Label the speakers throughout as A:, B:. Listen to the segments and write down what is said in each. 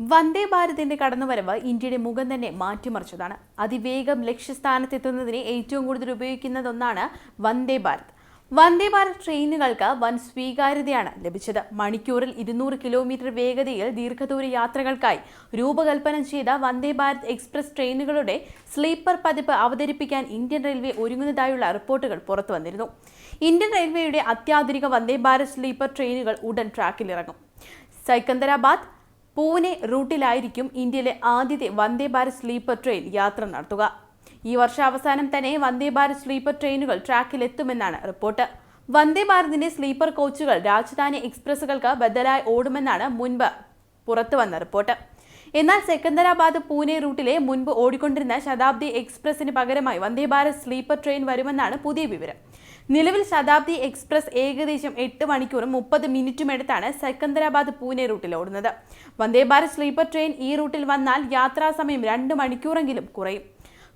A: വന്ദേ ഭാരതിന്റെ കടന്നുവരവ് ഇന്ത്യയുടെ മുഖം തന്നെ മാറ്റിമറിച്ചതാണ്. അതിവേഗം ലക്ഷ്യസ്ഥാനത്തെത്തുന്നതിന് ഏറ്റവും കൂടുതൽ ഉപയോഗിക്കുന്നതൊന്നാണ് വന്ദേ ഭാരത്. വന്ദേ ഭാരത് ട്രെയിനുകൾക്ക് വൻ സ്വീകാര്യതയാണ് ലഭിച്ചത്. മണിക്കൂറിൽ ഇരുന്നൂറ് കിലോമീറ്റർ വേഗതയിൽ ദീർഘദൂര യാത്രകൾക്കായി രൂപകൽപ്പന ചെയ്ത വന്ദേ ഭാരത് എക്സ്പ്രസ് ട്രെയിനുകളുടെ സ്ലീപ്പർ പതിപ്പ് അവതരിപ്പിക്കാൻ ഇന്ത്യൻ റെയിൽവേ ഒരുങ്ങുന്നതായുള്ള റിപ്പോർട്ടുകൾ പുറത്തു വന്നിരുന്നു. ഇന്ത്യൻ റെയിൽവേയുടെ അത്യാധുനിക വന്ദേ ഭാരത് സ്ലീപ്പർ ട്രെയിനുകൾ ഉടൻ ട്രാക്കിലിറങ്ങും. സൈക്കന്ദരാബാദ് പൂനെ റൂട്ടിലായിരിക്കും ഇന്ത്യയിലെ ആദ്യത്തെ വന്ദേ ഭാരത് സ്ലീപ്പർ ട്രെയിൻ യാത്ര നടത്തുക. ഈ വർഷാവസാനം തന്നെ വന്ദേ ഭാരത് സ്ലീപ്പർ ട്രെയിനുകൾ ട്രാക്കിലെത്തുമെന്നാണ് റിപ്പോർട്ട്. വന്ദേ ഭാരതിന്റെ സ്ലീപ്പർ കോച്ചുകൾ രാജധാനി എക്സ്പ്രസുകൾക്ക് ബദലായി ഓടുമെന്നാണ് മുൻപ് പുറത്തുവന്ന റിപ്പോർട്ട്. എന്നാൽ സെക്കന്ദരാബാദ് പൂനെ റൂട്ടിലെ മുൻപ് ഓടിക്കൊണ്ടിരുന്ന ശതാബ്ദി എക്സ്പ്രസിന് പകരമായി വന്ദേ ഭാരത് സ്ലീപ്പർ ട്രെയിൻ വരുമെന്നാണ് പുതിയ വിവരം. നിലവിൽ ശതാബ്ദി എക്സ്പ്രസ് ഏകദേശം എട്ട് മണിക്കൂറും മുപ്പത് മിനിറ്റും എടുത്താണ് സെക്കന്ദരാബാദ് പൂനെ റൂട്ടിൽ ഓടുന്നത്. വന്ദേ ഭാരത് സ്ലീപ്പർ ട്രെയിൻ ഈ റൂട്ടിൽ വന്നാൽ യാത്രാസമയം രണ്ട് മണിക്കൂറെങ്കിലും കുറയും.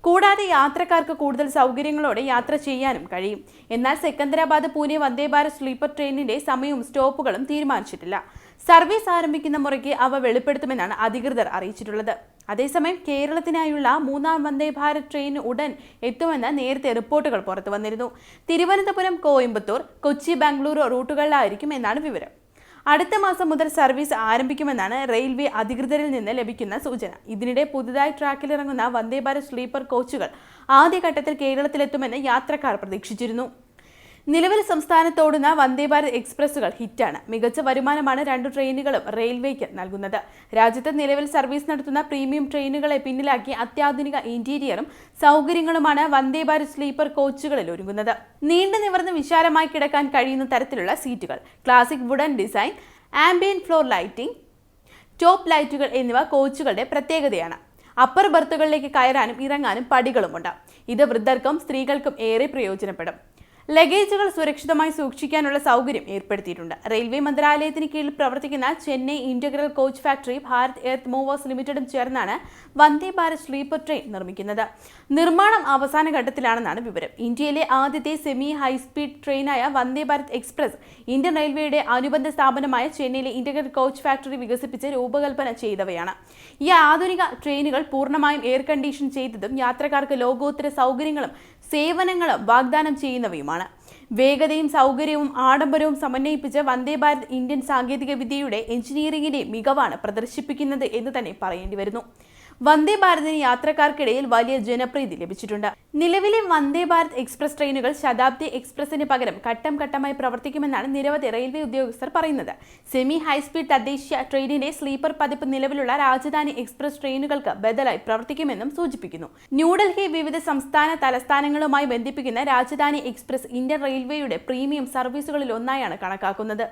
A: കൂടാതെ യാത്രക്കാർക്ക് കൂടുതൽ സൗകര്യങ്ങളോടെ യാത്ര ചെയ്യാനും കഴിയും. എന്നാൽ സെക്കന്ദരാബാദ് പൂനെ വന്ദേ ഭാരത് സ്ലീപ്പർ ട്രെയിനിന്റെ സമയവും സ്റ്റോപ്പുകളും തീരുമാനിച്ചിട്ടില്ല. സർവീസ് ആരംഭിക്കുന്ന മുറയ്ക്ക് അവ വെളിപ്പെടുത്തുമെന്നാണ് അധികൃതർ അറിയിച്ചിട്ടുള്ളത്. അതേസമയം കേരളത്തിനായുള്ള മൂന്നാം വന്ദേ ഭാരത് ട്രെയിൻ ഉടൻ എത്തുമെന്ന് നേരത്തെ റിപ്പോർട്ടുകൾ പുറത്തു വന്നിരുന്നു. തിരുവനന്തപുരം കോയമ്പത്തൂർ കൊച്ചി ബാംഗ്ലൂർ റൂട്ടുകളിലായിരിക്കും എന്നാണ് വിവരം. അടുത്ത മാസം മുതൽ സർവീസ് ആരംഭിക്കുമെന്നാണ് റെയിൽവേ അധികൃതരിൽ നിന്ന് ലഭിക്കുന്ന സൂചന. ഇതിനിടെ പുതുതായി ട്രാക്കിലിറങ്ങുന്ന വന്ദേ ഭാരത് സ്ലീപ്പർ കോച്ചുകൾ ആദ്യഘട്ടത്തിൽ കേരളത്തിലെത്തുമെന്ന് യാത്രക്കാർ പ്രതീക്ഷിച്ചിരുന്നു. നിലവിൽ സംസ്ഥാനത്തോടുന്ന വന്ദേ ഭാരത് എക്സ്പ്രസുകൾ ഹിറ്റാണ്. മികച്ച വരുമാനമാണ് രണ്ട് ട്രെയിനുകളും റെയിൽവേക്ക് നൽകുന്നത്. രാജ്യത്ത് നിലവിൽ സർവീസ് നടത്തുന്ന പ്രീമിയം ട്രെയിനുകളെ പിന്നിലാക്കി അത്യാധുനിക ഇന്റീരിയറും സൗകര്യങ്ങളുമാണ് വന്ദേ ഭാരത് സ്ലീപ്പർ കോച്ചുകളിൽ ഒരുങ്ങുന്നത്. നീണ്ടു നിവർന്ന് വിശാലമായി കിടക്കാൻ കഴിയുന്ന തരത്തിലുള്ള സീറ്റുകൾ classic wooden design ambient floor lighting top ലൈറ്റുകൾ എന്നിവ കോച്ചുകളുടെ പ്രത്യേകതയാണ്. അപ്പർ ബർത്തുകളിലേക്ക് കയറാനും ഇറങ്ങാനും പടികളുമുണ്ട്. ഇത് വൃദ്ധർക്കും സ്ത്രീകൾക്കും ഏറെ പ്രയോജനപ്പെടും. ലഗേജുകൾ സുരക്ഷിതമായി സൂക്ഷിക്കാനുള്ള സൗകര്യം ഏർപ്പെടുത്തിയിട്ടുണ്ട്. റെയിൽവേ മന്ത്രാലയത്തിന് കീഴിൽ പ്രവർത്തിക്കുന്ന Chennai integral coach factory Bharat earth movers ലിമിറ്റഡും ചേർന്നാണ് വന്ദേ ഭാരത് സ്ലീപ്പർ ട്രെയിൻ നിർമ്മിക്കുന്നത്. നിർമ്മാണം അവസാന ഘട്ടത്തിലാണെന്നാണ് വിവരം. ഇന്ത്യയിലെ ആദ്യത്തെ സെമി ഹൈസ്പീഡ് ട്രെയിനായ വന്ദേ ഭാരത് എക്സ്പ്രസ് ഇന്ത്യൻ റെയിൽവേയുടെ അനുബന്ധ സ്ഥാപനമായ ചെന്നൈയിലെ ഇന്റഗ്രൽ കോച്ച് ഫാക്ടറി വികസിപ്പിച്ച് രൂപകൽപ്പന ചെയ്തവയാണ്. ഈ ആധുനിക ട്രെയിനുകൾ പൂർണമായും എയർ കണ്ടീഷൻ ചെയ്തതും യാത്രക്കാർക്ക് ലോകോത്തര സൗകര്യങ്ങളും സേവനങ്ങളും വാഗ്ദാനം ചെയ്യുന്നവയുമാണ്. വേഗതയും സൗകര്യവും ആഡംബരവും സമന്വയിപ്പിച്ച് വന്ദേ ഭാരത് ഇന്ത്യൻ സാങ്കേതിക വിദ്യയുടെ എഞ്ചിനീയറിംഗിന്റെ മികവാണ് പ്രദർശിപ്പിക്കുന്നത് എന്ന് തന്നെ പറയേണ്ടി വരുന്നു. വന്ദേ ഭാരതിന് യാത്രക്കാർക്കിടയിൽ വലിയ ജനപ്രീതി ലഭിച്ചിട്ടുണ്ട്. നിലവിലെ വന്ദേ ഭാരത് എക്സ്പ്രസ് ട്രെയിനുകൾ ശതാബ്ദി എക്സ്പ്രസിന് പകരം ഘട്ടം ഘട്ടമായി പ്രവർത്തിക്കുമെന്നാണ് നിരവധി റെയിൽവേ ഉദ്യോഗസ്ഥർ പറയുന്നത്. സെമി ഹൈസ്പീഡ് തദ്ദേശീയ ട്രെയിനിന്റെ സ്ലീപ്പർ പതിപ്പ് നിലവിലുള്ള രാജധാനി എക്സ്പ്രസ് ട്രെയിനുകൾക്ക് ബദലായി പ്രവർത്തിക്കുമെന്നും സൂചിപ്പിക്കുന്നു. ന്യൂഡൽഹി വിവിധ സംസ്ഥാന തലസ്ഥാനങ്ങളുമായി ബന്ധിപ്പിക്കുന്ന രാജധാനി എക്സ്പ്രസ് ഇന്ത്യൻ റെയിൽവേയുടെ പ്രീമിയം സർവീസുകളിൽ ഒന്നായാണ് കണക്കാക്കുന്നത്.